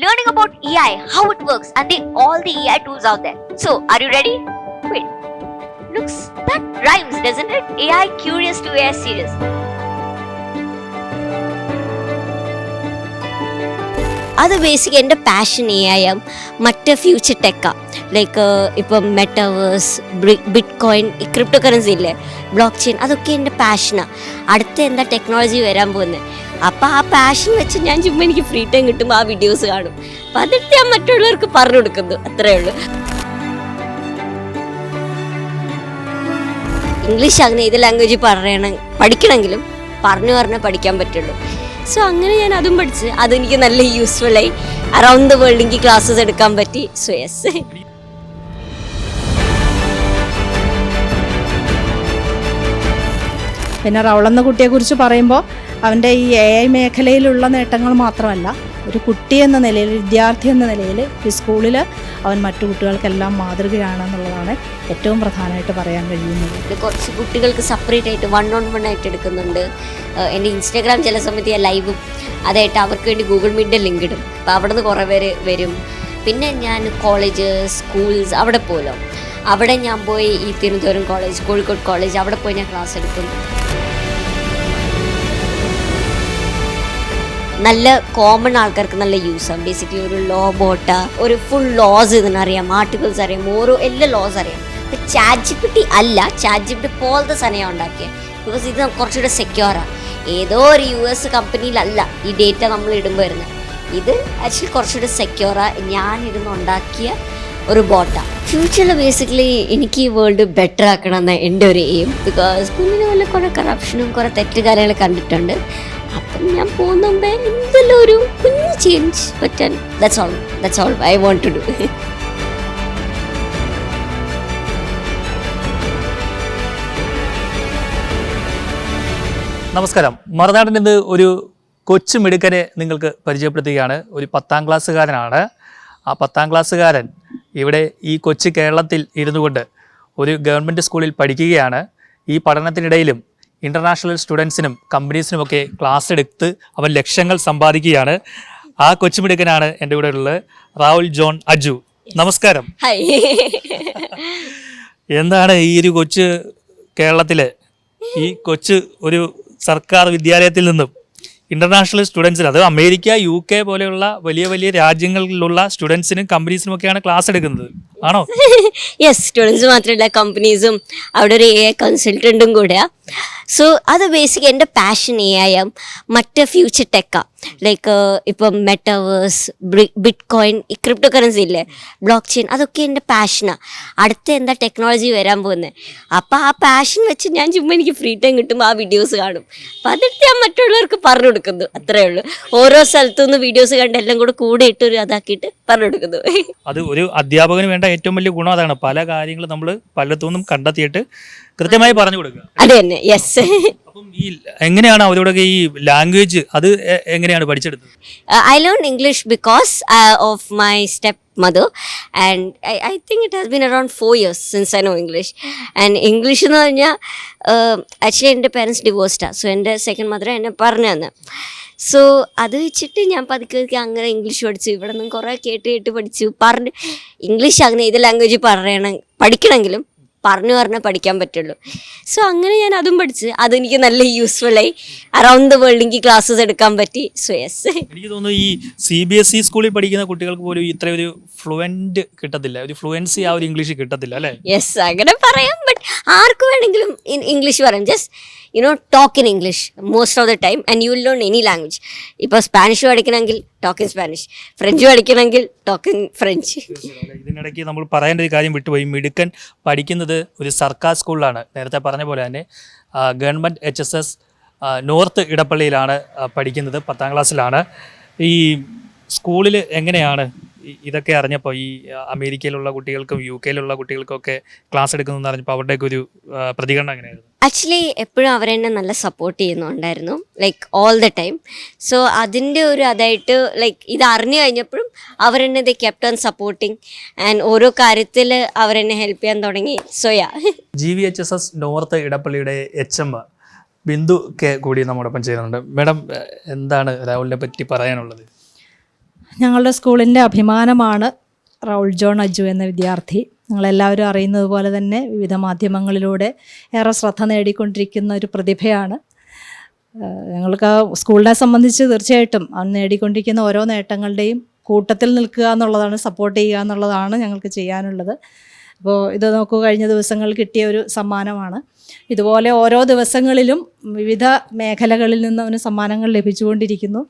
learning about AI, how it works, and the, all the AI tools out there. So, are you ready? Wait. Looks that rhymes, doesn't it? AI curious to AI serious. അത് basic എന്റെ passion A I M മറ്റ് future ടെക്കാണ് like ഇപ്പം metaverse bitcoin cryptocurrency ഇല്ലേ blockchain അതൊക്കെ എന്റെ പാഷനാണ് അടുത്ത എന്താ ടെക്നോളജി വരാൻ പോകുന്നത് അപ്പോൾ ആ പാഷൻ വെച്ച് ഞാൻ ചുമ്മാ എനിക്ക് ഫ്രീ ടൈം കിട്ടുമ്പോൾ ആ വീഡിയോസ് കാണും. അപ്പം അതിട്ട് ഞാൻ മറ്റുള്ളവർക്ക് പറഞ്ഞു കൊടുക്കുന്നു. അത്രയേ ഉള്ളൂ. ഇംഗ്ലീഷ് അങ്ങനെ ഏത് ലാംഗ്വേജ് പറയണം പഠിക്കണമെങ്കിലും പറഞ്ഞു പറഞ്ഞാൽ പഠിക്കാൻ പറ്റുള്ളൂ. സോ അങ്ങനെ ഞാൻ അതും പഠിച്ച്. അതെനിക്ക് നല്ല യൂസ്ഫുൾ ആയി. അറൗണ്ട് ദ വേൾഡ് എനിക്ക് ക്ലാസ്സസ് എടുക്കാൻ പറ്റി. സോ യെസ് പിന്നെ റൗളെന്ന കുട്ടിയെക്കുറിച്ച് പറയുമ്പോൾ അവന്റെ ഈ എ ഐ മേഖലയിലുള്ള നേട്ടങ്ങൾ മാത്രമല്ല ഒരു കുട്ടി എന്ന നിലയിൽ വിദ്യാർത്ഥി എന്ന നിലയിൽ ഒരു സ്കൂളിൽ അവൻ മറ്റു കുട്ടികൾക്കെല്ലാം മാതൃകയാണെന്നുള്ളതാണ് ഏറ്റവും പ്രധാനമായിട്ട് പറയാൻ കഴിയുന്നത്. കുറച്ച് കുട്ടികൾക്ക് സെപ്പറേറ്റ് ആയിട്ട് വൺ ഓൺ വൺ ആയിട്ട് എടുക്കുന്നുണ്ട്. എന്റെ ഇൻസ്റ്റാഗ്രാം ചില സമയത്ത് ഞാൻ ലൈവും അതായിട്ട് അവർക്ക് വേണ്ടി ഗൂഗിൾ മീറ്റിന്റെ ലിങ്ക് ഇടും. അപ്പോൾ അവിടെ നിന്ന് കുറേ പേര് വരും. പിന്നെ ഞാൻ കോളേജ് സ്കൂൾസ് അവിടെ പോലോ. അവിടെ ഞാൻ പോയി ഈ തിരുവനന്തപുരം കോളേജ് കോഴിക്കോട് കോളേജ് അവിടെ പോയി ഞാൻ ക്ലാസ് എടുക്കും. നല്ല കോമൺ ആൾക്കാർക്ക് നല്ല യൂസാണ് ബേസിക്കലി ഒരു ലോ ബോട്ട ഒരു ഫുൾ ലോസ് ഇതിനറിയാം ആർട്ടിക്കിൾസ് അറിയാം. ഓരോ എല്ലാ ലോസ് അറിയാം. ചാറ്റ് അല്ല. ചാറ്റ് പോലത്തെ സനയാണ് ഉണ്ടാക്കിയത് ബിക്കോസ് ഇത് കുറച്ചുകൂടെ സെക്യൂറാണ് ഏതോ ഒരു യു എസ് കമ്പനിയിലല്ല ഈ ഡേറ്റ നമ്മൾ ഇടുമ്പോൾ വരുന്നത്. ഇത് ആക്ച്വലി കുറച്ചുകൂടെ സെക്യൂറാണ് ഞാൻ ഇരുന്ന് ഉണ്ടാക്കിയ ഒരു ബോട്ടാണ് ഫ്യൂച്ചറിൽ ബേസിക്കലി എനിക്ക് ഈ വേൾഡ് ബെറ്റർ ആക്കണം എന്ന എന്റെ ഒരു എയിം ബിക്കോസ് കുഞ്ഞിനെ പോലെ കുറേ കറപ്ഷനും കുറേ തെറ്റ് കണ്ടിട്ടുണ്ട്. ഞാൻ പോകുന്നുമ്പേ എന്തെല്ലാം ഒരു കുഞ്ഞു ചേഞ്ച് പറ്റാൻ that's all that's all I want to do നമസ്കാരം. മറുനാടിൽ നിന്ന് ഒരു കൊച്ചു മിടുക്കനെ നിങ്ങൾക്ക് പരിചയപ്പെടുത്തുകയാണ്. ഒരു പത്താം ക്ലാസ്സുകാരനാണ്. ആ പത്താം ക്ലാസ്സുകാരൻ ഇവിടെ ഈ കൊച്ചു കേരളത്തിൽ ഇരുന്നുകൊണ്ട് ഒരു ഗവൺമെന്റ് സ്കൂളിൽ പഠിക്കുകയാണ്. ഈ പഠനത്തിനിടയിലും ഇന്റർനാഷണൽ സ്റ്റുഡൻസിനും കമ്പനീസിനുമൊക്കെ ക്ലാസ് എടുത്ത് അവൻ ലക്ഷ്യങ്ങൾ സമ്പാദിക്കുകയാണ്. ആ കൊച്ചുമിടുക്കനാണ് എന്റെ കൂടെ ഉള്ളത്. റാഹുൽ ജോൺ അജു. നമസ്കാരം. എന്താണ് ഈ ഒരു കൊച്ചു കേരളത്തിലെ? ഈ കൊച്ചു ഒരു സർക്കാർ വിദ്യാലയത്തിൽ നിന്നും ഇന്റർനാഷണൽ സ്റ്റുഡൻസിന് അത് അമേരിക്ക യു കെ പോലെയുള്ള വലിയ വലിയ രാജ്യങ്ങളിലുള്ള സ്റ്റുഡൻസിനും കമ്പനീസിനും ഒക്കെയാണ് ക്ലാസ് എടുക്കുന്നത്. ആണോ? യെസ് സ്റ്റുഡൻസ് മാത്രമല്ല കമ്പനീസും അവിടെ ഒരു എ ഐ കൺസൾട്ടന്റും കൂടെയാ. സോ അത് ബേസിക് എന്റെ പാഷൻ എ ഐ എം മറ്റ് ഫ്യൂച്ചർ ടെക്കാണ് ലൈക്ക് ഇപ്പം metaverse bitcoin cryptocurrency ഇല്ലേ? ബ്ലോക്ക് ചെയിൻ അതൊക്കെ എന്റെ പാഷനാണ് അടുത്ത എന്താ ടെക്നോളജി വരാൻ പോകുന്നത് അപ്പോൾ ആ പാഷൻ വെച്ച് ഞാൻ ചുമ്മാ എനിക്ക് ഫ്രീ ടൈം കിട്ടുമ്പോൾ ആ വീഡിയോസ് കാണും. അപ്പോൾ അതെടുത്ത് ഞാൻ മറ്റുള്ളവർക്ക് പറഞ്ഞു കൊടുക്കുന്നു. അത്രേ ഉള്ളൂ. ഓരോ സ്ഥലത്തു നിന്ന് വീഡിയോസ് കണ്ട് എല്ലാം കൂടെ കൂടെ ഇട്ട് ഒരു അതാക്കിയിട്ട് പറഞ്ഞു കൊടുക്കുന്നു. അത് ഒരു അധ്യാപകന് വേണ്ട ഏറ്റവും വലിയ ഗുണം അതാണ്. പല കാര്യങ്ങളും നമ്മൾ പലത്തുനിന്നും കണ്ടെത്തിയിട്ട് കൃത്യമായി പറഞ്ഞു കൊടുക്കുക. അത് തന്നെ. യെസ് അപ്പം എങ്ങനെയാണ് അവരോടൊക്കെ ഈ ലാംഗ്വേജ് അത് എങ്ങനെയാണ് പഠിച്ചെടുത്തത്? I learn English because of my step mother and I I think it has has been around years since I know English and English എന്ന് പറഞ്ഞാൽ ആക്ച്വലി എന്റെ പേരൻസ് ഡിവോഴ്സ്ഡാണ് സോ എന്റെ സെക്കൻഡ് മദർ എന്നെ പറഞ്ഞു തന്നെ. സോ അത് വെച്ചിട്ട് ഞാൻ പതുക്കെ പതുക്കെ അങ്ങനെ ഇംഗ്ലീഷ് പഠിച്ചു. ഇവിടെ നിന്നും കുറേ കേട്ട് കേട്ട് പഠിച്ചു. പറഞ്ഞ് ഇംഗ്ലീഷ് അങ്ങനെ ഏത് ലാംഗ്വേജ് പറയണം പഠിക്കണമെങ്കിലും പറഞ്ഞു പറഞ്ഞാൽ പഠിക്കാൻ പറ്റുള്ളൂ. സോ അങ്ങനെ ഞാൻ അതും പഠിച്ച്. അതെനിക്ക് നല്ല യൂസ്ഫുൾ ആയി. അറൗണ്ട് ദ വേൾഡ് എനിക്ക് ക്ലാസ്സസ് എടുക്കാൻ പറ്റി. സോ യെസ് എനിക്ക് തോന്നുന്നു ഈ സി ബി എസ് ഇ സ്കൂളിൽ പഠിക്കുന്ന കുട്ടികൾക്ക് പോലും ഇത്ര ഒരു ഫ്ലുവന്റ് കിട്ടത്തില്ല. ഒരു ഫ്ലുവൻസി ആ ഒരു ഇംഗ്ലീഷ് കിട്ടത്തില്ല അല്ലേ? യെസ് അങ്ങനെ പറയാം. ബട്ട് ആർക്ക് വേണമെങ്കിലും ഇംഗ്ലീഷ് പറയാം. Just you know talk in English most of the time and you will learn any language ഇപ്പോൾ സ്പാനിഷ് പഠിക്കണമെങ്കിൽ ടോക്ക് ഇൻ സ്പാനിഷ് ഫ്രഞ്ച് പഠിക്കണമെങ്കിൽ ടോക്ക് ഇൻ ഫ്രഞ്ച് ഇതിനിടയ്ക്ക് നമ്മൾ പറയേണ്ട ഒരു കാര്യം വിട്ടുപോയി. മിടുക്കൻ പഠിക്കുന്നത് ഒരു സർക്കാർ സ്കൂളിലാണ് നേരത്തെ പറഞ്ഞ പോലെ തന്നെ government H S S north ഇടപ്പള്ളിയിലാണ് പഠിക്കുന്നത്. പത്താം ക്ലാസ്സിലാണ്. ഈ സ്കൂളിൽ എങ്ങനെയാണ് ഇതൊക്കെ അറിഞ്ഞപ്പോൾ ഈ അമേരിക്കയിലുള്ള കുട്ടികൾക്കും യു കെയിലുള്ള കുട്ടികൾക്കൊക്കെ ക്ലാസ് എടുക്കുന്നു അറിഞ്ഞപ്പോൾ അവരുടെയൊക്കെ ഒരു പ്രതികരണം എങ്ങനെയായിരുന്നു? ആക്ച്വലി എപ്പോഴും അവരെന്നെ നല്ല സപ്പോർട്ട് ചെയ്യുന്നുണ്ടായിരുന്നു like all the time so അതിന്റെ ഒരു അതായിട്ട് ലൈക്ക് ഇത് അറിഞ്ഞു കഴിഞ്ഞപ്പോഴും അവരെന്നെ the kept on supporting and ഓരോ കാര്യത്തിൽ അവരെന്നെ ഹെൽപ്പ് ചെയ്യാൻ തുടങ്ങി. Soya G V H S S north ഇടപ്പള്ളിയുടെ H M Bindu K കൂടി നമ്മോടൊപ്പം ചെയ്യുന്നുണ്ട് മാഡം എന്താണ് രാഹുലിനെ പറ്റി പറയാനുള്ളത്? ഞങ്ങളുടെ സ്കൂളിന്റെ അഭിമാനമാണ് റൗൾ ജോൺ അജു എന്ന വിദ്യാർത്ഥി. ഞങ്ങളെല്ലാവരും അറിയുന്നത് പോലെ തന്നെ വിവിധ മാധ്യമങ്ങളിലൂടെ ഏറെ ശ്രദ്ധ നേടിക്കൊണ്ടിരിക്കുന്ന ഒരു പ്രതിഭയാണ്. ഞങ്ങൾക്ക് സ്കൂളിനെ സംബന്ധിച്ച് തീർച്ചയായിട്ടും അവൻ നേടിക്കൊണ്ടിരിക്കുന്ന ഓരോ നേട്ടങ്ങളുടെയും കൂട്ടത്തിൽ നിൽക്കുക എന്നുള്ളതാണ് സപ്പോർട്ട് ചെയ്യുക എന്നുള്ളതാണ് ഞങ്ങൾക്ക് ചെയ്യാനുള്ളത്. അപ്പോൾ ഇത് നോക്കൂ കഴിഞ്ഞ ദിവസങ്ങളിൽ കിട്ടിയ ഒരു സമ്മാനമാണ്. ഇതുപോലെ ഓരോ ദിവസങ്ങളിലും വിവിധ മേഖലകളിൽ നിന്ന് അവന് സമ്മാനങ്ങൾ ലഭിച്ചുകൊണ്ടിരിക്കുന്നു.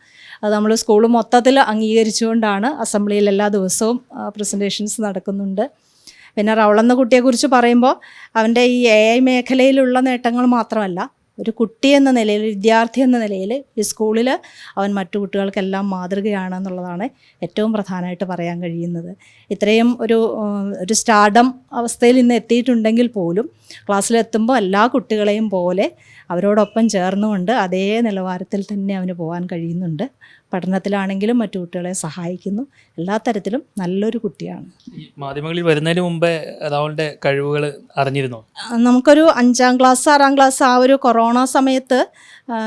അത് നമ്മൾ സ്കൂൾ മൊത്തത്തിൽ അംഗീകരിച്ചുകൊണ്ടാണ് അസംബ്ലിയിൽ എല്ലാ ദിവസവും പ്രസന്റേഷൻസ് നടക്കുന്നുണ്ട്. പിന്നെ റവളെന്ന കുട്ടിയെക്കുറിച്ച് പറയുമ്പോൾ അവന്റെ ഈ എ ഐ മേഖലയിലുള്ള നേട്ടങ്ങൾ മാത്രമല്ല ഒരു കുട്ടി എന്ന നിലയിൽ വിദ്യാർത്ഥി എന്ന നിലയിൽ ഈ സ്കൂളിൽ അവൻ മറ്റു കുട്ടികൾക്കെല്ലാം മാതൃകയാണ് എന്നുള്ളതാണ് ഏറ്റവും പ്രധാനമായിട്ട് പറയാൻ കഴിയുന്നത്. ഇത്രയും ഒരു ഒരു സ്റ്റാർഡം അവസ്ഥയിൽ ഇന്ന് എത്തിയിട്ടുണ്ടെങ്കിൽ പോലും ക്ലാസ്സിലെത്തുമ്പോൾ എല്ലാ കുട്ടികളെയും പോലെ അവരോടൊപ്പം ചേർന്നുകൊണ്ട് അതേ നിലവാരത്തിൽ തന്നെ അവന് പോകാൻ കഴിയുന്നുണ്ട്. പഠനത്തിലാണെങ്കിലും മറ്റു കുട്ടികളെ സഹായിക്കുന്നു. എല്ലാ തരത്തിലും നല്ലൊരു കുട്ടിയാണ്. മാധ്യമങ്ങളിൽ വരുന്നതിന് മുമ്പേ രാഹുലിന്റെ കഴിവുകൾ അറിഞ്ഞിരുന്നു? നമുക്കൊരു അഞ്ചാം ക്ലാസ് ആറാം ക്ലാസ് ആ ഒരു കൊറോണ സമയത്ത്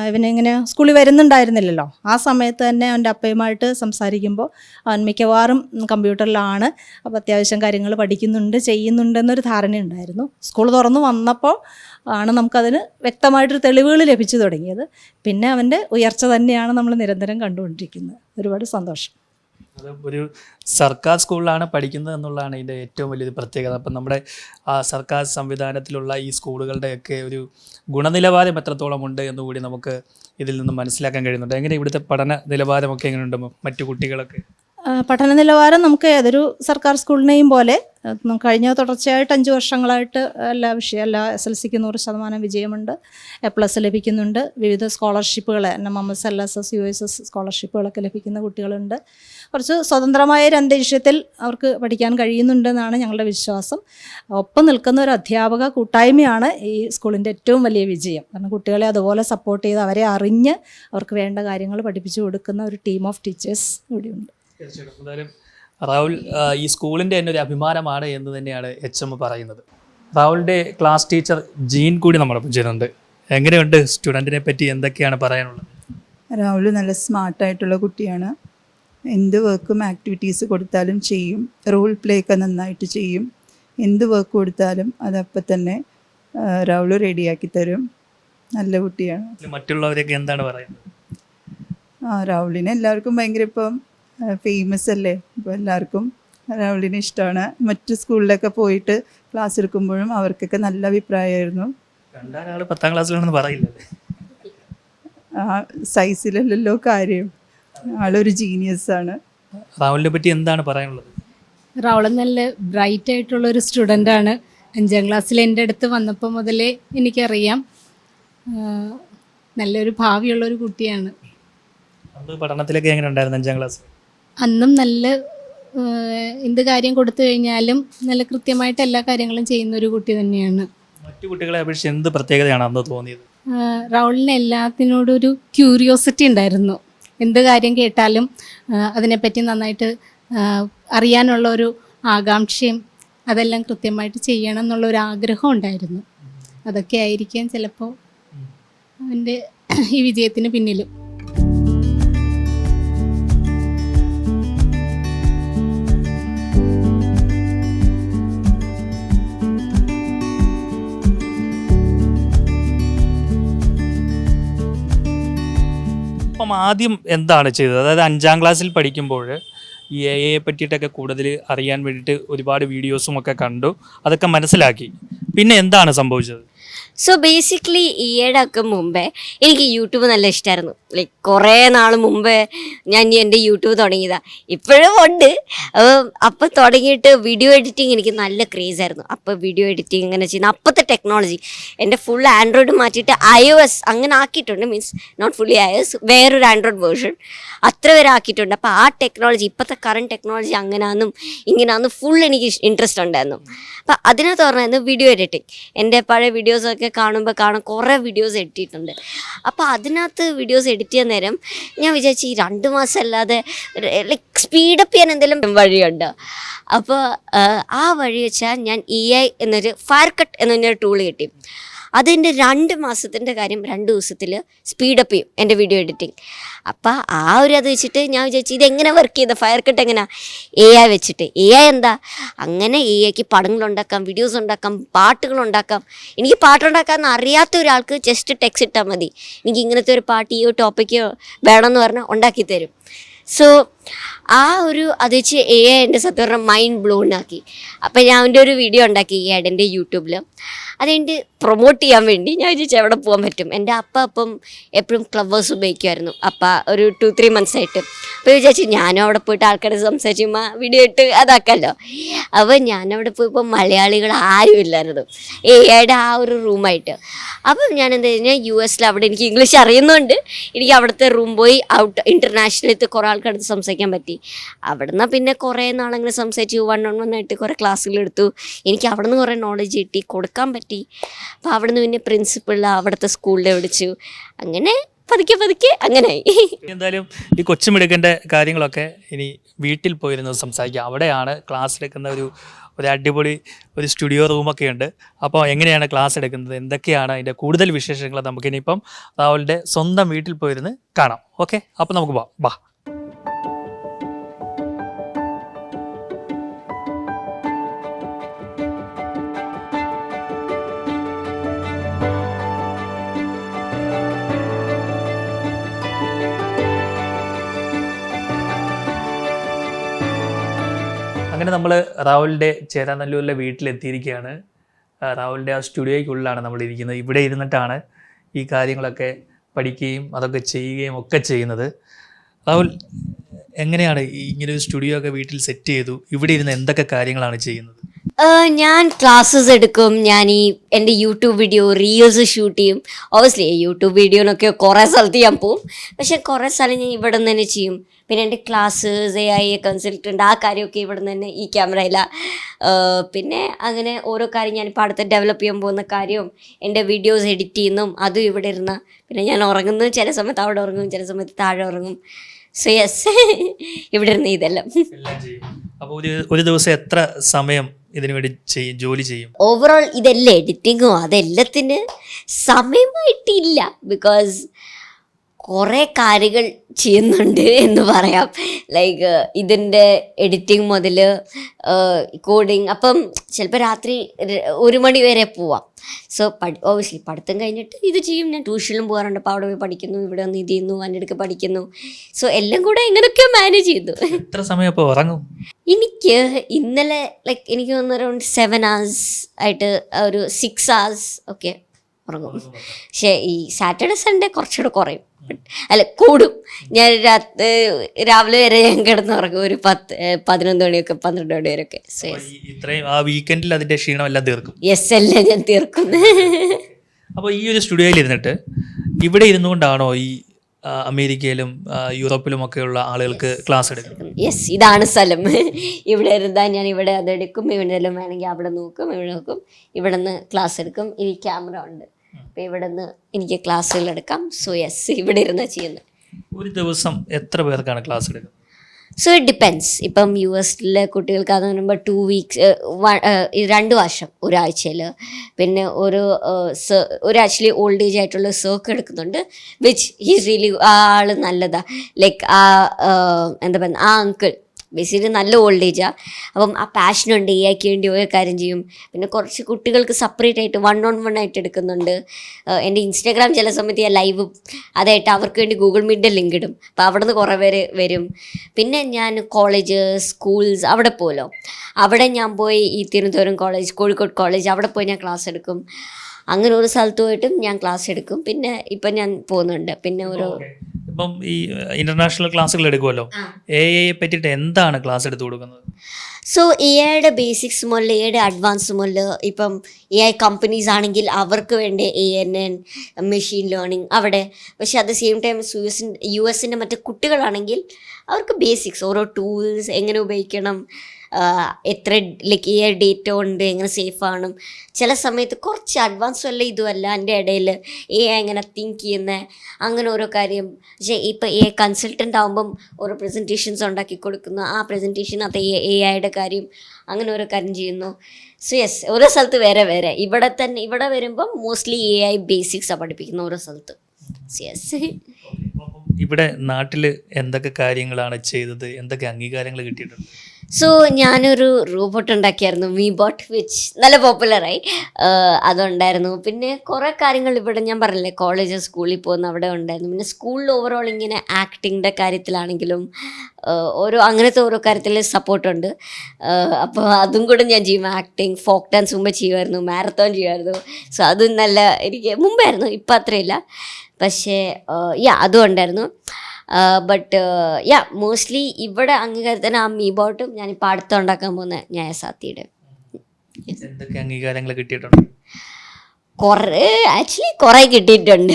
ഇവനിങ്ങനെ സ്കൂളിൽ വരുന്നുണ്ടായിരുന്നില്ലല്ലോ. ആ സമയത്ത് തന്നെ അവന്റെ അപ്പയുമായിട്ട് സംസാരിക്കുമ്പോൾ അവൻ മിക്കവാറും കമ്പ്യൂട്ടറിലാണ് അപ്പോൾ അത്യാവശ്യം കാര്യങ്ങൾ പഠിക്കുന്നുണ്ട് ചെയ്യുന്നുണ്ടെന്നൊരു ധാരണയുണ്ടായിരുന്നു. സ്കൂൾ തുറന്നു വന്നപ്പോൾ ആണ് നമുക്കതിന് വ്യക്തമായിട്ടൊരു തെളിവുകൾ ലഭിച്ചു തുടങ്ങിയത്. പിന്നെ അവന്റെ ഉയർച്ച തന്നെയാണ് നമ്മൾ നിരന്തരം കണ്ടുകൊണ്ടിരിക്കുന്നത്. ഒരുപാട് സന്തോഷം. അത് ഒരു സർക്കാർ സ്കൂളിലാണ് പഠിക്കുന്നത് എന്നുള്ളതാണ് ഇതിന്റെ ഏറ്റവും വലിയൊരു പ്രത്യേകത. അപ്പം നമ്മുടെ ആ സർക്കാർ സംവിധാനത്തിലുള്ള ഈ സ്കൂളുകളുടെയൊക്കെ ഒരു ഗുണനിലവാരം എത്രത്തോളം ഉണ്ട് എന്നുകൂടി നമുക്ക് ഇതിൽ നിന്ന് മനസ്സിലാക്കാൻ കഴിയുന്നുണ്ട്. എങ്ങനെ ഇവിടുത്തെ പഠന നിലവാരമൊക്കെ എങ്ങനെയുണ്ട്? മറ്റു കുട്ടികളൊക്കെ? പഠന നിലവാരം നമുക്ക് ഏതൊരു സർക്കാർ സ്കൂളിനെയും പോലെ കഴിഞ്ഞ തുടർച്ചയായിട്ട് അഞ്ച് വർഷങ്ങളായിട്ട് എല്ലാ വിഷയം എല്ലാ എസ് എൽ സിക്ക് നൂറ് ശതമാനം വിജയമുണ്ട്. എ പ്ലസ് ലഭിക്കുന്നുണ്ട്. വിവിധ സ്കോളർഷിപ്പുകൾ N M M S L S S U S S സ്കോളർഷിപ്പുകളൊക്കെ ലഭിക്കുന്ന കുട്ടികളുണ്ട്. കുറച്ച് സ്വതന്ത്രമായ ഒരു അന്തരീക്ഷത്തിൽ അവർക്ക് പഠിക്കാൻ കഴിയുന്നുണ്ടെന്നാണ് ഞങ്ങളുടെ വിശ്വാസം. ഒപ്പം നിൽക്കുന്ന ഒരു അധ്യാപക കൂട്ടായ്മയാണ് ഈ സ്കൂളിന്റെ ഏറ്റവും വലിയ വിജയം. കാരണം കുട്ടികളെ അതുപോലെ സപ്പോർട്ട് ചെയ്ത് അവരെ അറിഞ്ഞ് അവർക്ക് വേണ്ട കാര്യങ്ങൾ പഠിപ്പിച്ചു കൊടുക്കുന്ന ഒരു ടീം ഓഫ് ടീച്ചേഴ്സ് ഇവിടെയുണ്ട്. തീർച്ചയായിട്ടും. എന്തായാലും രാഹുൽ ഈ സ്കൂളിന്റെ തന്നെ ഒരു അഭിമാനമാണ് എന്ന് തന്നെയാണ് എച്ച് എം പറയുന്നത്. രാഹുലിന്റെ ക്ലാസ് ടീച്ചർ ജീൻ കൂടി നമ്മളൊപ്പം ചെയ്യുന്നുണ്ട് എങ്ങനെയുണ്ട് സ്റ്റുഡന്റിനെ പറ്റി എന്തൊക്കെയാണ് പറയാനുള്ളത്? രാഹുൽ നല്ല സ്മാർട്ടായിട്ടുള്ള കുട്ടിയാണ്. എന്ത് വർക്കും ആക്ടിവിറ്റീസ് കൊടുത്താലും ചെയ്യും. റോൾ പ്ലേ ഒക്കെ നന്നായിട്ട് ചെയ്യും. എന്ത് വർക്ക് കൊടുത്താലും അതപ്പം തന്നെ രാഹുൽ റെഡിയാക്കി തരും. നല്ല കുട്ടിയാണ്. മറ്റുള്ളവരൊക്കെ എന്താണ് പറയുന്നത്? ആ രാഹുലിനെ എല്ലാവർക്കും ഭയങ്കര ഇപ്പം ഫേമസ് അല്ലേ? അപ്പോൾ എല്ലാവർക്കും രാഹുലിനെ ഇഷ്ടമാണ് മറ്റു സ്കൂളിലൊക്കെ പോയിട്ട് ക്ലാസ് എടുക്കുമ്പോഴും അവർക്കൊക്കെ നല്ല അഭിപ്രായമായിരുന്നു. പത്താം ക്ലാസ്സിലാണെന്ന് പറയില്ല. ആ സൈസിലല്ലല്ലോ കാര്യം. ആളൊരു ജീനിയസ് ആണ്. രാഹുലിനെ പറ്റി എന്താണ് പറയാനുള്ളത്? രാഹുൾ നല്ല ബ്രൈറ്റ് ആയിട്ടുള്ള ഒരു സ്റ്റുഡന്റ് ആണ്. അഞ്ചാം ക്ലാസ്സിൽ എന്റെ അടുത്ത് വന്നപ്പോൾ മുതലേ എനിക്കറിയാം. നല്ലൊരു ഭാവിയുള്ള ഒരു കുട്ടിയാണ്. പഠനത്തിലൊക്കെ എങ്ങനെ ഉണ്ടായിരുന്നു അഞ്ചാം ക്ലാസ് അന്നും നല്ല എന്ത് കാര്യം കൊടുത്തു കഴിഞ്ഞാലും നല്ല കൃത്യമായിട്ട് എല്ലാ കാര്യങ്ങളും ചെയ്യുന്ന ഒരു കുട്ടി തന്നെയാണ്. മറ്റു കുട്ടികളെ അപേക്ഷിച്ച് എന്ത് പ്രത്യേകതയാണ് അന്ന് തോന്നിയത്? റൗളിന് എല്ലാത്തിനോടും ഒരു ക്യൂരിയോസിറ്റി ഉണ്ടായിരുന്നു. എന്ത് കാര്യം കേട്ടാലും അതിനെപ്പറ്റി നന്നായിട്ട് അറിയാനുള്ള ഒരു ആകാംക്ഷയും അതെല്ലാം കൃത്യമായിട്ട് ചെയ്യണം എന്നുള്ള ഒരു ആഗ്രഹം ഉണ്ടായിരുന്നു. അതൊക്കെ ആയിരിക്കാം ചിലപ്പോൾ അവന്റെ ഈ വിജയത്തിന് പിന്നിലും. ആദ്യം എന്താണ് ചെയ്തത്? അതായത് അഞ്ചാം ക്ലാസ്സിൽ പഠിക്കുമ്പോൾ ഈ എ ഐയെ പറ്റിയിട്ടൊക്കെ കൂടുതൽ അറിയാൻ വേണ്ടിയിട്ട് ഒരുപാട് വീഡിയോസും ഒക്കെ കണ്ടു. അതൊക്കെ മനസ്സിലാക്കി. പിന്നെ എന്താണ് സംഭവിച്ചത്? സോ ബേസിക്കലി ഈ ഒക്കെ മുമ്പേ എനിക്ക് യൂട്യൂബ് നല്ല ഇഷ്ടമായിരുന്നു ലൈക്ക് കുറേ നാൾ മുമ്പേ ഞാൻ എന്റെ യൂട്യൂബ് തുടങ്ങിയതാണ് ഇപ്പോഴും ഉണ്ട്. അപ്പം അപ്പം തുടങ്ങിയിട്ട് വീഡിയോ എഡിറ്റിംഗ് എനിക്ക് നല്ല ക്രേസ് ആയിരുന്നു. അപ്പോൾ വീഡിയോ എഡിറ്റിംഗ് ഇങ്ങനെ ചെയ്യുന്ന അപ്പോഴത്തെ ടെക്നോളജി എന്റെ ഫുൾ ആൻഡ്രോയിഡ് മാറ്റിയിട്ട് ഐ ഒ എസ് അങ്ങനെ ആക്കിയിട്ടുണ്ട്. Means not fully I S വേറൊരു ആൻഡ്രോയിഡ് വേർഷൻ അത്ര വരെ ആക്കിയിട്ടുണ്ട്. അപ്പോൾ ആ ടെക്നോളജി ഇപ്പോഴത്തെ കറണ്ട് ടെക്നോളജി അങ്ങനെയാണെന്നും ഇങ്ങനെയാണെന്നും ഫുൾ എനിക്ക് ഇൻട്രസ്റ്റ് ഉണ്ടായിരുന്നു. അപ്പോൾ അതിനകത്ത് പറഞ്ഞായിരുന്നു വീഡിയോ എഡിറ്റിംഗ് എന്റെ പഴയ വീഡിയോസൊക്കെ കാണുമ്പോൾ കാണാൻ കുറേ വീഡിയോസ് എഡിറ്റിയിട്ടുണ്ട് അപ്പോൾ അതിനകത്ത് വീഡിയോസ് എഡിറ്റ് ചെയ്യാൻ നേരം ഞാൻ വിചാരിച്ചു ഈ രണ്ട് മാസം അല്ലാതെ ലൈക്ക് സ്പീഡപ്പ് ചെയ്യാൻ എന്തെങ്കിലും വഴിയുണ്ട് അപ്പോൾ ആ വഴി വെച്ചാൽ ഞാൻ ഇ ഐ എന്നൊരു ഫയർ കട്ട് എന്നൊരു ടൂൾ കിട്ടി. അതിന്റെ രണ്ട് മാസത്തിന്റെ കാര്യം രണ്ട് ദിവസത്തിൽ സ്പീഡപ്പ് ചെയ്യും എന്റെ വീഡിയോ എഡിറ്റിംഗ് അപ്പോൾ ആ ഒരു അത് വെച്ചിട്ട് ഞാൻ വിചാരിച്ചു ഇതെങ്ങനെ വർക്ക് ചെയ്ത? ഫയർ കട്ട് എങ്ങനെ? എ ഐ വെച്ചിട്ട്. എ ഐ എന്താ? അങ്ങനെ എ ഐക്ക് പടങ്ങൾ ഉണ്ടാക്കാം വീഡിയോസ് ഉണ്ടാക്കാം പാട്ടുകൾ ഉണ്ടാക്കാം. എനിക്ക് പാട്ടുണ്ടാക്കാൻ അറിയാത്ത ഒരാൾക്ക് ജസ്റ്റ് ടെക്സ്റ്റ് ഇട്ടാൽ മതി. എനിക്ക് ഇങ്ങനത്തെ ഒരു പാട്ടിയോ ടോപ്പിക്കോ വേണമെന്ന് പറഞ്ഞാൽ ഉണ്ടാക്കി തരും. സോ ആ ഒരു അത് വെച്ച് എ എന്റെ സത്യം പറഞ്ഞാൽ മൈൻഡ് ബ്ലോൺ ആക്കി. അപ്പം ഞാൻ അവന്റെ ഒരു വീഡിയോ ഉണ്ടാക്കി ഈ ആഡിന്റെ യൂട്യൂബിൽ അതുകൊണ്ട് പ്രൊമോട്ട് ചെയ്യാൻ വേണ്ടി ഞാൻ വിചാരിച്ചു എവിടെ പോകാൻ പറ്റും. എന്റെ അപ്പ അപ്പം എപ്പോഴും ക്ലബ്ബേഴ്സ് ഉപയോഗിക്കുമായിരുന്നു. അപ്പ ഒരു ടു ത്രീ മന്ത്സ് ആയിട്ട്. അപ്പോൾ വിചാരിച്ചു ഞാനും അവിടെ പോയിട്ട് ആൾക്കാരെ സംസാരിക്കുമ്പോൾ വീഡിയോ ഇട്ട് അതാക്കാമല്ലോ അപ്പോൾ ഞാനവിടെ പോയപ്പോൾ മലയാളികൾ ആരും ഇല്ലായിരുന്നു. എ ഐയുടെ ആ ഒരു റൂമായിട്ട് അപ്പം ഞാൻ എന്താ കഴിഞ്ഞാൽ യു എസിൽ അവിടെ എനിക്ക് ഇംഗ്ലീഷ് അറിയുന്നുണ്ട്. എനിക്ക് അവിടുത്തെ റൂം പോയി ഔട്ട് ഇന്റർനാഷണലിലത്തെ കുറേ ആൾക്കടുത്ത് സംസാരിക്കാൻ പറ്റി. അവിടുന്ന് പിന്നെ കുറേ നാളങ്ങനെ സംസാരിച്ചു വൺ ഓൺ വൺ ആയിട്ട് കുറേ ക്ലാസ്സുകളെടുത്തു എനിക്ക് അവിടെ നിന്ന് കുറേ നോളജ് കിട്ടി. കൊടുക്കാൻ പറ്റി. അപ്പോൾ അവിടുന്ന് പിന്നെ പ്രിൻസിപ്പൾ അവിടുത്തെ സ്കൂളിൽ വിളിച്ചു. അങ്ങനെ പതുക്കെ പതുക്കെ അങ്ങനെ എന്തായാലും ഈ കൊച്ചുമിടുക്കന്റെ കാര്യങ്ങളൊക്കെ ഇനി വീട്ടിൽ പോയിരുന്നത് സംസാരിക്കാം. അവിടെയാണ് ക്ലാസ് എടുക്കുന്ന ഒരു ഒരു അടിപൊളി ഒരു സ്റ്റുഡിയോ റൂമൊക്കെ ഉണ്ട്. അപ്പോൾ എങ്ങനെയാണ് ക്ലാസ് എടുക്കുന്നത്? എന്തൊക്കെയാണ് അതിന്റെ കൂടുതൽ വിശേഷങ്ങൾ നമുക്കിനിയിപ്പം രാഹുലിന്റെ സ്വന്തം വീട്ടിൽ പോയിരുന്ന് കാണാം. ഓക്കെ അപ്പോൾ നമുക്ക് പോവാം ബാ അങ്ങനെ നമ്മൾ രാഹുലിന്റെ ചേരാനല്ലൂരിലെ വീട്ടിലെത്തിയിരിക്കുകയാണ്. റാവുലിന്റെ ആ സ്റ്റുഡിയോയ്ക്കുള്ളിലാണ് നമ്മൾ ഇരിക്കുന്നത് ഇവിടെ ഇരുന്നിട്ടാണ് ഈ കാര്യങ്ങളൊക്കെ പഠിക്കുകയും അതൊക്കെ ചെയ്യുകയും ഒക്കെ ചെയ്യുന്നത്. രാഹുൽ എങ്ങനെയാണ് ഇങ്ങനെ ഒരു സ്റ്റുഡിയോ ഒക്കെ വീട്ടിൽ സെറ്റ് ചെയ്തു? ഇവിടെ ഇരുന്ന് എന്തൊക്കെ കാര്യങ്ങളാണ് ചെയ്യുന്നത്? ഞാൻ ക്ലാസ്സസ് എടുക്കും. ഞാൻ ഈ എന്റെ യൂട്യൂബ് വീഡിയോ റീൽസ് ഷൂട്ട് ചെയ്യും. ഓബിയസ്ലി യൂട്യൂബ് വീഡിയോനൊക്കെ കുറേ സ്ഥലത്ത് ഞാൻ പോവും. പക്ഷെ കുറേ സ്ഥലം ഞാൻ ഇവിടെ നിന്ന് തന്നെ ചെയ്യും. പിന്നെ എന്റെ ക്ലാസ്സേഴ്സ് എ ഐ കൺസൾട്ടന്റ് ആ കാര്യമൊക്കെ ഇവിടെ നിന്ന് തന്നെ ഈ ക്യാമറയിലാണ് പിന്നെ അങ്ങനെ ഓരോ കാര്യം ഞാൻ ഇപ്പോൾ അടുത്ത് ഡെവലപ്പ് ചെയ്യാൻ പോകുന്ന കാര്യവും എന്റെ വീഡിയോസ് എഡിറ്റ് ചെയ്യുന്നതും അതും ഇവിടെ ഇരുന്ന. പിന്നെ ഞാൻ ഉറങ്ങുന്നു ചില സമയത്ത് അവിടെ ഉറങ്ങും ചില സമയത്ത് താഴെ ഉറങ്ങും. സോ യെസ് ഇവിടെ ഇരുന്ന് ഇതെല്ലാം. അപ്പോൾ ഒരു ഒരു ദിവസം എത്ര സമയം ഇതിനു വേണ്ടി ചെയ്യും ജോലി ചെയ്യും? ഓവറോൾ ഇതെല്ലാം എഡിറ്റിങ്ങും അതെല്ലാത്തിന് സമയമായിട്ടില്ല. ബിക്കോസ് കുറേ കാര്യങ്ങൾ ചെയ്യുന്നുണ്ട് എന്ന് പറയാം. ലൈക്ക് ഇതിന്റെ എഡിറ്റിംഗ് മുതൽ കോഡിങ് അപ്പം ചിലപ്പോൾ രാത്രി ഒരു മണി വരെ പോവാം. സോ പഠി ഓബിയസ്ലി പഠിത്തം കഴിഞ്ഞിട്ട് ഇത് ചെയ്യും. ഞാൻ ട്യൂഷനിലും പോകാറുണ്ട്. അപ്പോൾ അവിടെ പോയി പഠിക്കുന്നു ഇവിടെ വന്ന് ഇത് ചെയ്യുന്നു അതിന്റെ അടുക്ക് പഠിക്കുന്നു. സോ എല്ലാം കൂടെ എങ്ങനെയൊക്കെയോ മാനേജ് ചെയ്തു. എത്ര സമയം അപ്പോൾ ഉറങ്ങും? എനിക്ക് ഇന്നലെ ലൈക്ക് എനിക്ക് തോന്നുന്നു അറൗണ്ട് സെവൻ hours ആയിട്ട് ഒരു സിക്സ് hours ഒക്കെ ഉറങ്ങും. പക്ഷേ ഈ സാറ്റർഡേ സൺഡേ കുറച്ചുകൂടെ കുറയും. അല്ല കൂടും. ഞാൻ രാവിലെ വരെ ഞാൻ കിടന്ന് ഉറങ്ങും ഒരു പത്ത് പതിനൊന്ന് മണിയൊക്കെ പന്ത്രണ്ട് മണി വരെയൊക്കെ. ഇത്രയും ആ വീക്കെൻഡിൽ അതിന്റെ ക്ഷീണം എല്ലാം തീർക്കും? യെസ് എല്ലാം ഞാൻ തീർക്കുന്നു അപ്പോൾ ഈ ഒരു സ്റ്റുഡിയോയിൽ ഇരുന്നിട്ട് ഇവിടെ ഇരുന്നുകൊണ്ടാണോ ഈ അമേരിക്കയിലും യൂറോപ്പിലും ഒക്കെയുള്ള ആളുകൾക്ക് ക്ലാസ് എടുക്കുന്നത്? യെസ് ഇതാണ് സ്ഥലം. ഇവിടെ ഇരുന്നാൽ ഞാൻ ഇവിടെ അതെടുക്കും ഇവിടെ വേണമെങ്കിൽ അവിടെ നോക്കും ഇവിടെ നോക്കും. ഇവിടെ നിന്ന് ക്ലാസ് എടുക്കും. ഈ ക്യാമറ ഉണ്ട്. അപ്പോൾ ഇവിടെ നിന്ന് എനിക്ക് ക്ലാസ്സുകൾ എടുക്കാം. സോ യെസ് ഇവിടെ ഇരുന്ന് ചെയ്യുന്നത് ഒരു ദിവസം എത്ര പേർക്കാണ് ക്ലാസ് എടുക്കുന്നത്? സോ ഇറ്റ് ഡിപ്പെൻസ് ഇപ്പം യു എസിലെ അതെന്ന് പറയുമ്പോൾ ടു വീക്സ് രണ്ട് വർഷം ഒരാഴ്ചയിൽ പിന്നെ ഒരു ഒരു ആക്ച്വലി ഓൾഡ് ഏജ് ആയിട്ടുള്ള സേർക്ക് എടുക്കുന്നുണ്ട് വിച്ച് ഹീസ് റിയലി ആ ആൾ നല്ലതാണ് ലൈക്ക് ആ എന്താ പറയുക ആ അങ്കിൾ ബേസിക്കലി നല്ല ഓൾഡ് ഏജാണ് അപ്പം ആ പാഷനുണ്ട് എ ഐക്ക് വേണ്ടി ഓരോ കാര്യം ചെയ്യും. പിന്നെ കുറച്ച് കുട്ടികൾക്ക് സെപ്പറേറ്റ് ആയിട്ട് വൺ ഓൺ വൺ ആയിട്ട് എടുക്കുന്നുണ്ട്. എന്റെ ഇൻസ്റ്റാഗ്രാം ചില സമയത്ത് ഞാൻ ലൈവ് അതായിട്ട് അവർക്ക് വേണ്ടി ഗൂഗിൾ മീറ്റിന്റെ ലിങ്ക് ഇടും. അപ്പോൾ അവിടെ നിന്ന് കുറേ പേര് വരും. പിന്നെ ഞാൻ കോളേജ് സ്കൂൾസ് അവിടെ പോലോ അവിടെ ഞാൻ പോയി ഈ തിരുവനന്തപുരം കോളേജ് കോഴിക്കോട് കോളേജ് അവിടെ പോയി ഞാൻ ക്ലാസ് എടുക്കും. അങ്ങനെ ഒരു സ്ഥലത്ത് പോയിട്ടും ഞാൻ ക്ലാസ് എടുക്കും. പിന്നെ ഇപ്പം ഞാൻ പോകുന്നുണ്ട്. പിന്നെ ഒരു ഇപ്പം ഈ ഇന്റർനാഷണൽ ക്ലാസ്സുകൾ എടുക്കുമല്ലോ എ ഐയെ പറ്റിയിട്ട് എന്താണ് ക്ലാസ് എടുത്തു കൊടുക്കുന്നത്? സോ എ ഐയുടെ ബേസിക്സ് മുതൽ എ ഐയുടെ അഡ്വാൻസ് മുതൽ ഇപ്പം എ ഐ കമ്പനീസ് ആണെങ്കിൽ അവർക്ക് വേണ്ട A N N machine learning അവിടെ. പക്ഷെ at the same time U എസിൻ U എസിന്റെ മറ്റു കുട്ടികളാണെങ്കിൽ അവർക്ക് ബേസിക്സ് ഓരോ ടൂൾസ് എങ്ങനെ ഉപയോഗിക്കണം എത്ര ലൈക്ക് എ ഡേറ്റ ഉണ്ട് എങ്ങനെ സേഫ് ആണ്. ചില സമയത്ത് കുറച്ച് അഡ്വാൻസ് അല്ല ഇതുമല്ല എന്റെ ഇടയിൽ എ എങ്ങനെ തിങ്ക് ചെയ്യുന്നത് അങ്ങനെ ഓരോ കാര്യം. പക്ഷേ ഇപ്പോൾ എ കൺസൾട്ടന്റ് ആകുമ്പം ഓരോ പ്രസന്റേഷൻസ് ഉണ്ടാക്കി കൊടുക്കുന്നു. ആ പ്രസന്റേഷൻ അത് എ ഐയുടെ കാര്യം അങ്ങനെ ഓരോ കാര്യം ചെയ്യുന്നു. സോ യെസ് ഓരോ സ്ഥലത്ത് വേറെ വേറെ. ഇവിടെ തന്നെ ഇവിടെ വരുമ്പം മോസ്റ്റ്ലി എ ഐ ബേസിക്സാണ് പഠിപ്പിക്കുന്നത് ഓരോ സ്ഥലത്ത്. യെസ് ഇവിടെ നാട്ടിൽ എന്തൊക്കെ കാര്യങ്ങളാണ് ചെയ്തത്? എന്തൊക്കെ അംഗീകാരങ്ങൾ കിട്ടിയിട്ടുണ്ട്? സോ ഞാനൊരു റോബോട്ട് ഉണ്ടാക്കിയായിരുന്നു മീ ബോട്ട് വിച്ച് നല്ല പോപ്പുലറായി അതുണ്ടായിരുന്നു. പിന്നെ കുറേ കാര്യങ്ങൾ ഇവിടെ ഞാൻ പറഞ്ഞില്ലേ കോളേജ് സ്കൂളിൽ പോകുന്ന അവിടെ ഉണ്ടായിരുന്നു. പിന്നെ സ്കൂളിൽ ഓവറോൾ ഇങ്ങനെ ആക്ടിങ്ങിന്റെ കാര്യത്തിലാണെങ്കിലും ഓരോ അങ്ങനത്തെ ഓരോ കാര്യത്തിൽ സപ്പോർട്ടുണ്ട് അപ്പോൾ അതും കൂടെ ഞാൻ ചെയ്യും. ആക്ടിങ് ഫോക്ക് ഡാൻസ് മുമ്പ് ചെയ്യുമായിരുന്നു മാരത്തോൺ ചെയ്യുമായിരുന്നു. സോ അതും നല്ല എനിക്ക് മുമ്പായിരുന്നു ഇപ്പം അത്രയില്ല. പക്ഷേ യാ അതും ഉണ്ടായിരുന്നു. ബട്ട് യാ മോസ്റ്റ്ലി ഇവിടെ അംഗീകാരത്തിന് ആ മീ ബോട്ടും ഞാൻ ഇപ്പം അടുത്തുണ്ടാക്കാൻ പോകുന്ന ന്യായസാത്തിയുടെ അംഗീകാരങ്ങൾ കിട്ടിയിട്ടുണ്ട്? കുറേ ആക്ച്വലി കുറേ കിട്ടിയിട്ടുണ്ട്.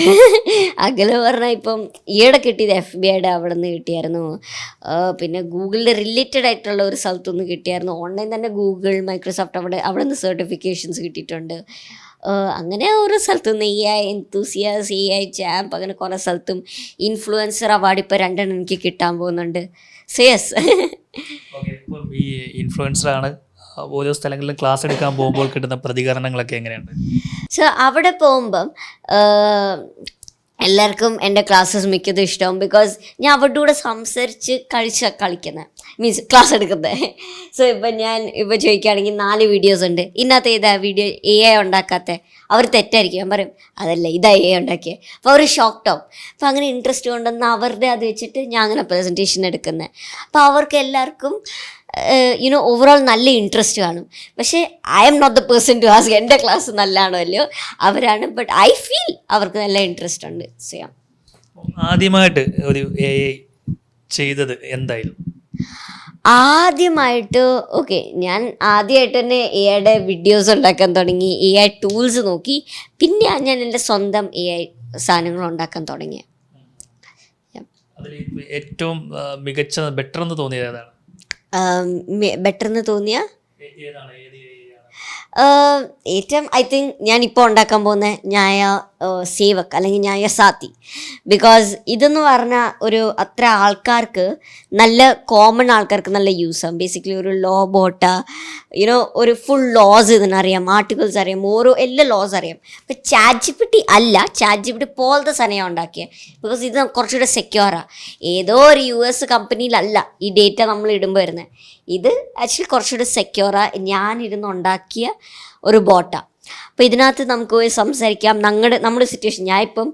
അഖില പറഞ്ഞാൽ ഇപ്പം ഈയിടെ കിട്ടിയത് എഫ് ബി ഐയുടെ അവിടെ നിന്ന് കിട്ടിയായിരുന്നു. പിന്നെ ഗൂഗിളിന്റെ റിലേറ്റഡ് ആയിട്ടുള്ള ഒരു സ്ഥലത്തുനിന്ന് കിട്ടിയായിരുന്നു. ഓൺലൈൻ തന്നെ ഗൂഗിൾ മൈക്രോസോഫ്റ്റ് അവിടെ അവിടെ നിന്ന് സർട്ടിഫിക്കേഷൻസ് കിട്ടിയിട്ടുണ്ട് അങ്ങനെ ഓരോ സ്ഥലത്തുനിന്ന് A I enthusiast A I champ അങ്ങനെ കുറേ സ്ഥലത്തും ഇൻഫ്ലുവൻസർ അവാർഡ് ഇപ്പോൾ രണ്ടെണ്ണം എനിക്ക് കിട്ടാൻ പോകുന്നുണ്ട്. സേസ് ഈ ഇൻഫ്ലുവൻസറാണ് ഓരോ സ്ഥലങ്ങളിലും ക്ലാസ് എടുക്കാൻ പോകുമ്പോൾ കിട്ടുന്ന പ്രതികരണങ്ങളൊക്കെ എങ്ങനെയുണ്ട്? സോ അവിടെ പോകുമ്പം എല്ലാവർക്കും എന്റെ ക്ലാസ്സസ് മിക്കതും ഇഷ്ടവും ബിക്കോസ് ഞാൻ അവരുടെ കൂടെ സംസാരിച്ച് കഴിച്ച കളിക്കുന്നത് മീൻസ് ക്ലാസ് എടുക്കുന്നത് സോ ഇപ്പം ഞാൻ ഇപ്പോൾ ചോദിക്കുകയാണെങ്കിൽ നാല് വീഡിയോസ് ഉണ്ട്. ഇന്നത്തെ ഇതാ വീഡിയോ എ ഐ ഉണ്ടാക്കാത്ത? അവർ തെറ്റായിരിക്കും. ഞാൻ പറയും അതല്ല ഇതാ എ ഐ ഉണ്ടാക്കിയത് അപ്പോൾ അവർ ഷോക്ക് ആവും അപ്പോൾ അങ്ങനെ ഇൻട്രസ്റ്റ് കൊണ്ടുവന്ന് അവരുടെ അത് വെച്ചിട്ട് ഞാൻ അങ്ങനെ പ്രസന്റേഷൻ എടുക്കുന്നത് അപ്പോൾ അവർക്ക് എല്ലാവർക്കും യുനോ ഓവറോൾ നല്ല ഇൻട്രസ്റ്റ് കാണും. പക്ഷേ I am not the person to ask എന്റെ ക്ലാസ് നല്ലതാണോ അല്ലയോ? അവരാണ്. ബട്ട് ഐ ഫീൽ അവർക്ക് നല്ല ഇൻട്രസ്റ്റ് ഉണ്ട്. ചെയ്യാം ആദ്യമായിട്ട് ഒരു എ ചെയ്തത് എന്തായാലും? ആദ്യമായിട്ട് ഓക്കെ ഞാൻ ആദ്യമായിട്ട് തന്നെ എ ഐയുടെ വീഡിയോസ് ഉണ്ടാക്കാൻ തുടങ്ങി എ ഐ ടൂൾസ് നോക്കി. പിന്നെ ഞാൻ എന്റെ സ്വന്തം എ ഐ സാധനങ്ങൾ ഉണ്ടാക്കാൻ തുടങ്ങി ഏറ്റവും മികച്ച ബെറ്റർ എന്ന് തോന്നിയത് ഏതാണ്? ബെറ്റർ എന്ന് തോന്നിയ ഏ- ഏതാണ് ഏത് AI ആണ്? ആഹ് ഏറ്റവും ഐ തിങ്ക് ഞാൻ ഇപ്പോൾ ഉണ്ടാക്കാൻ പോകുന്ന ന്യായ സേവക് അല്ലെങ്കിൽ ന്യായ സാത്തി. ബിക്കോസ് ഇതെന്ന് പറഞ്ഞ ഒരു അത്ര ആൾക്കാർക്ക് നല്ല കോമൺ ആൾക്കാർക്ക് നല്ല യൂസ് ആവും ബേസിക്കലി ഒരു ലോ ബോട്ട യുനോ ഒരു ഫുൾ ലോസ് ഇതിനറിയാം. ആർട്ടിക്കിൾസ് അറിയാം ഓരോ എല്ലാ ലോസ് അറിയാം. ഇപ്പം ചാറ്റ് അല്ല ചാറ്റ് പോലത്തെ സാധനം ഉണ്ടാക്കിയത് ബിക്കോസ് ഇത് കുറച്ചുകൂടെ സെക്യൂറാണ് ഏതോ ഒരു യു എസ് കമ്പനിയിലല്ല ഈ ഡേറ്റ നമ്മൾ ഇടുമ്പോൾ വരുന്നത് ഇത് ആക്ച്വലി കുറച്ചുകൂടെ സെക്യൂറാ ഞാനിരുന്ന് ഉണ്ടാക്കിയ ഒരു ബോട്ടാണ് അപ്പോൾ ഇതിനകത്ത് നമുക്ക് പോയി സംസാരിക്കാം. ഞങ്ങളുടെ നമ്മുടെ സിറ്റുവേഷൻ ഞാൻ ഇപ്പം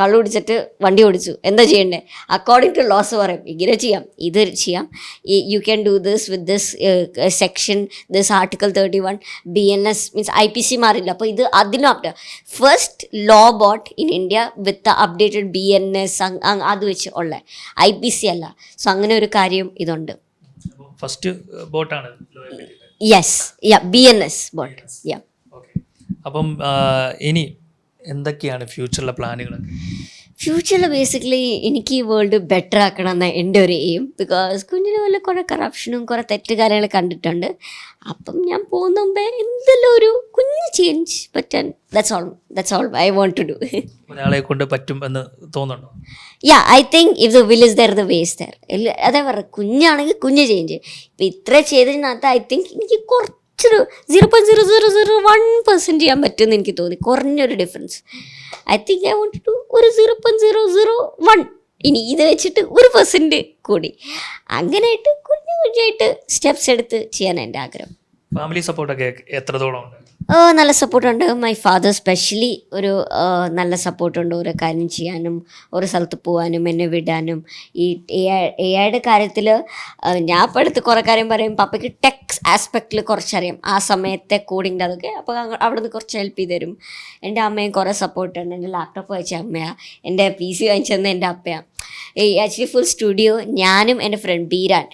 കള്ളു കുടിച്ചിട്ട് വണ്ടി ഓടിച്ചു. എന്താ ചെയ്യണ്ടേ? അക്കോർഡിംഗ് ടു ലോസ് പറയും. ഇങ്ങനെ ചെയ്യാം. ഇത് ചെയ്യാം. ഈ you can do this with this section this article thirty one B N S means I P C മാറില്ല. അപ്പോൾ ഇത് അതിനും update first law bot in India with updated B N S അത് വെച്ച് ഉള്ള. ഐ പി സി അല്ല. So അങ്ങനെ ഒരു കാര്യം ഇതുണ്ട്. ഫസ്റ്റ് ബോട്ടാണ് yes ya B N S bot ya okay അപ്പം ഇനി എന്തൊക്കെയാണ് ഫ്യൂച്ചറിലെ പ്ലാനുകളൊക്കെ ഫ്യൂച്ചറിൽ ബേസിക്കലി എനിക്ക് ഈ വേൾഡ് ബെറ്റർ ആക്കണം എന്ന എന്റെ ഒരു എയിം ബിക്കോസ് കുഞ്ഞിന് പോലെ കുറേ കറപ്ഷനും കുറേ തെറ്റ് കാര്യങ്ങൾ കണ്ടിട്ടുണ്ട്. അപ്പം ഞാൻ പോകുന്ന മുമ്പേ എന്തെല്ലാം ഒരു കുഞ്ഞ് ചേഞ്ച് പറ്റാൻ that's all that's all I want to do ഒരാളെ കൊണ്ട് പറ്റും എന്ന് തോന്നുന്നുണ്ടോ? Ya I think if the will is there the ways there അതേ പറഞ്ഞ കുഞ്ഞാണെങ്കിൽ കുഞ്ഞ് ചേഞ്ച് ഇപ്പം ഇത്ര ചെയ്തതിനകത്ത് ഐ തിങ്ക് എനിക്ക് കുറച്ചൊരു zero point zero zero zero one percent ചെയ്യാൻ പറ്റുമെന്ന് എനിക്ക് തോന്നി. കുറഞ്ഞൊരു difference I think I want to ഒരു zero point zero zero one ഇനി ഇത് വെച്ചിട്ട് ഒരു പെർസെന്റ് കൂടി. അങ്ങനെയായിട്ട് കുഞ്ഞു കുഞ്ഞായിട്ട് സ്റ്റെപ്സ് എടുത്ത് ചെയ്യാൻ എന്റെ ആഗ്രഹം. ഫാമിലി സപ്പോർട്ടൊക്കെ എത്രത്തോളം ഉണ്ട്? ഓ നല്ല സപ്പോർട്ടുണ്ട് മൈ ഫാദർ സ്പെഷ്യലി ഒരു നല്ല സപ്പോർട്ടുണ്ട് ഓരോ കാര്യം ചെയ്യാനും ഓരോ സ്ഥലത്ത് പോകാനും എന്നെ വിടാനും. ഈ എ ഐയുടെ കാര്യത്തിൽ ഞാൻ ഇപ്പോൾ അടുത്ത് കുറേ കാര്യം പറയും പപ്പയ്ക്ക് ടെക്സ് ആസ്പെക്റ്റിൽ കുറച്ചറിയാം. ആ സമയത്തെ കോഡിന്റെ അതൊക്കെ. അപ്പോൾ അവിടെ നിന്ന് കുറച്ച് ഹെൽപ്പ് ചെയ്ത് തരും. എന്റെ അമ്മയും കുറേ സപ്പോർട്ട് സപ്പോർട്ടുണ്ട് എന്റെ ലാപ്ടോപ്പ് വാങ്ങിച്ച അമ്മയാണ് എന്റെ പി സി വാങ്ങിച്ചതെന്ന് എന്റെ അപ്പയാണ് ഈ ആക്ച്വലി ഫുൾ സ്റ്റുഡിയോ ഞാനും എന്റെ ഫ്രണ്ട് ബീരാൻ.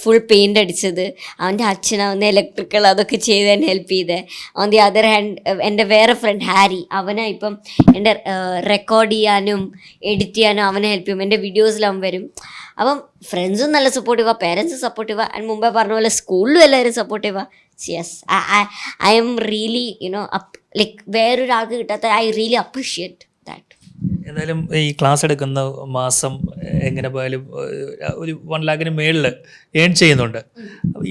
ഫുൾ പെയിന്റ് അടിച്ചത്. അവന്റെ അച്ഛൻ അവന്റെ ഇലക്ട്രിക്കൽ അതൊക്കെ ചെയ്ത് എന്നെ ഹെൽപ്പ് ചെയ്തേ. ഓൺ ദി അതർ ഹാൻഡ് എന്റെ വേറെ ഫ്രണ്ട് ഹാരി. അവനെ ഇപ്പം എന്റെ റെക്കോർഡ് ചെയ്യാനും എഡിറ്റ് ചെയ്യാനും അവനെ ഹെൽപ്പ് ചെയ്യും. എന്റെ വീഡിയോസിൽ അവൻ വരും. അപ്പം ഫ്രണ്ട്സും നല്ല സപ്പോർട്ടീവാ പേരൻസും സപ്പോർട്ടീവാ ആൻഡ് മുമ്പേ പറഞ്ഞ പോലെ സ്കൂളിലും എല്ലാവരും സപ്പോർട്ടീവാ yes I am really you know up like വേറൊരാൾക്ക് കിട്ടാത്ത ഐ റിയലി അപ്രീഷിയേറ്റ് ദാറ്റ് എന്തായാലും ഈ ക്ലാസ് എടുക്കുന്ന മാസം എങ്ങനെ പോയാലും ഒരു വൺ ലാഖിന് മേളിൽ ഏൺ ചെയ്യുന്നുണ്ട്.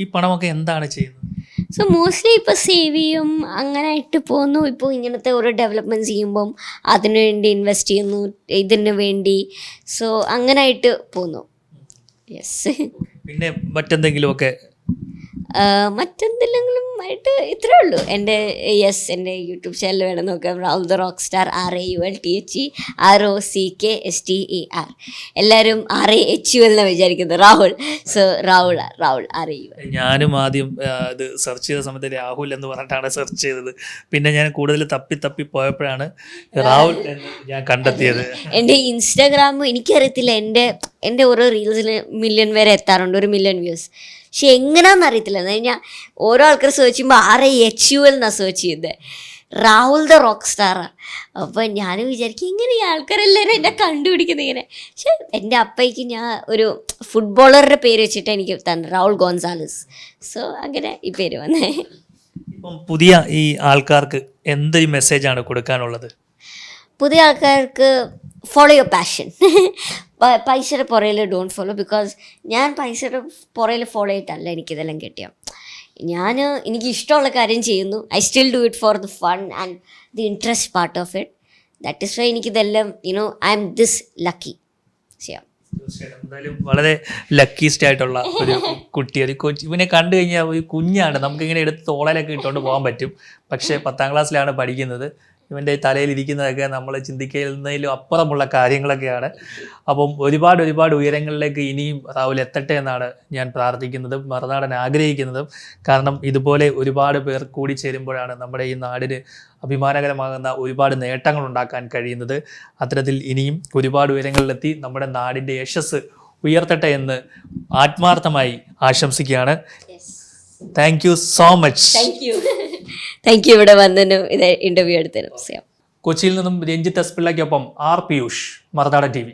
ഈ പണമൊക്കെ എന്താണ് ചെയ്യുന്നത്? സോ മോസ്റ്റ്ലി ഇപ്പോൾ സേവ് ചെയ്യും അങ്ങനെ ആയിട്ട് പോകുന്നു ഇപ്പോൾ ഇങ്ങനത്തെ ഓരോ ഡെവലപ്മെന്റ് ചെയ്യുമ്പം അതിനു വേണ്ടി ഇൻവെസ്റ്റ് ചെയ്യുന്നു ഇതിനു വേണ്ടി. സോ അങ്ങനെ ആയിട്ട് പോകുന്നു യെസ് പിന്നെ മറ്റെന്തെങ്കിലുമൊക്കെ മറ്റെന്തെങ്കിലും ആയിട്ട് ഇത്രേ ഉള്ളൂ. എന്റെ യെസ് എന്റെ യൂട്യൂബ് ചാനൽ വേണം നോക്കാം Rahul the rock star R A U L T H E R O C K S T E R എല്ലാവരും ആർ എ എച്ച് യു എന്നാണ് വിചാരിക്കുന്നത്? Rahul. So Rahul Rahul R A U ഞാനും ആദ്യം ഇത് search ചെയ്ത സമയത്ത് രാഹുൽ എന്ന് പറഞ്ഞിട്ടാണ് സെർച്ച് ചെയ്തത്. പിന്നെ ഞാൻ കൂടുതൽ തപ്പി തപ്പി പോയപ്പോഴാണ് രാഹുൽ ഞാൻ കണ്ടെത്തിയത്. എന്റെ ഇൻസ്റ്റാഗ്രാം എനിക്കറിയത്തില്ല. എന്റെ എന്റെ ഓരോ റീൽസിന് മില്യൺ വരെ എത്താറുണ്ട്. ഒരു മില്യൺ വ്യൂസ് പക്ഷെ എങ്ങനെയാണെന്ന് അറിയത്തില്ല. എന്ന് കഴിഞ്ഞാൽ ഓരോ ആൾക്കാർ സെർച്ച് ചെയ്യുമ്പോൾ R I H U L എന്നാണ് സെർച്ച് ചെയ്യുന്നത് രാഹുൽ ദ റോക്ക് സ്റ്റാറാണ് അപ്പോൾ ഞാൻ വിചാരിക്കും ഇങ്ങനെ ഈ ആൾക്കാരെല്ലാവരും എന്നെ കണ്ടുപിടിക്കുന്നത് ഇങ്ങനെ. പക്ഷെ എന്റെ അപ്പയ്ക്ക് ഞാൻ ഒരു ഫുട്ബോളറുടെ പേര് വെച്ചിട്ട് എനിക്ക് തന്നെ രാഹുൽ ഗോൺസാലസ്. സോ അങ്ങനെ ഈ പേര് വന്നേ. ഇപ്പം പുതിയ ഈ ആൾക്കാർക്ക് എന്തൊരു മെസ്സേജാണ് കൊടുക്കാനുള്ളത്? പുതിയ ആൾക്കാർക്ക് ഫോളോ യുവർ പാഷൻ പൈസയുടെ പുറയിൽ ഡോണ്ട് ഫോളോ ബിക്കോസ് ഞാൻ പൈസയുടെ പുറയിൽ ഫോളോ ചെയ്തിട്ടല്ല എനിക്കിതെല്ലാം കിട്ടിയ. ഞാൻ എനിക്ക് ഇഷ്ടമുള്ള കാര്യം ചെയ്യുന്നു. I still do it for the fun and the interest part of it that is why എനിക്കിതെല്ലാം you know I am this lucky ചെയ്യാം. എന്തായാലും വളരെ ലക്കീസ്റ്റ് ആയിട്ടുള്ള ഒരു കുട്ടി ഒരു കൊച്ചു ഇവനെ കണ്ടു കഴിഞ്ഞാൽ ഒരു കുഞ്ഞാണ്. നമുക്കിങ്ങനെ എടുത്ത് തോളയിലൊക്കെ ഇട്ടുകൊണ്ട് പോകാൻ പറ്റും. പക്ഷേ പത്താം ക്ലാസ്സിലാണ് പഠിക്കുന്നത്. ഇവന്റെ തലയിൽ ഇരിക്കുന്നതൊക്കെ നമ്മൾ ചിന്തിക്കുന്നതിലും അപ്പുറമുള്ള കാര്യങ്ങളൊക്കെയാണ്. അപ്പം ഒരുപാട് ഒരുപാട് ഉയരങ്ങളിലേക്ക് ഇനിയും രാഹുൽ എത്തട്ടെ എന്നാണ് ഞാൻ പ്രാർത്ഥിക്കുന്നതും മറുനാടൻ ആഗ്രഹിക്കുന്നതും. കാരണം ഇതുപോലെ ഒരുപാട് പേർ കൂടി ചേരുമ്പോഴാണ് നമ്മുടെ ഈ നാടിന് അഭിമാനകരമാകുന്ന ഒരുപാട് നേട്ടങ്ങൾ ഉണ്ടാക്കാൻ കഴിയുന്നത്. അത്തരത്തിൽ ഇനിയും ഒരുപാട് ഉയരങ്ങളിലെത്തി നമ്മുടെ നാടിന്റെ യശസ് ഉയർത്തട്ടെ എന്ന് ആത്മാർത്ഥമായി ആശംസിക്കുകയാണ്. Thank you so much thank you thank you ഇവിടെ വന്നതിനും ഇത് ഇന്റർവ്യൂ എടുത്തതിനും. കൊച്ചിയിൽ നിന്നും Ranjith S പിള്ളയ്ക്കൊപ്പം R Piyush Marunadan T V.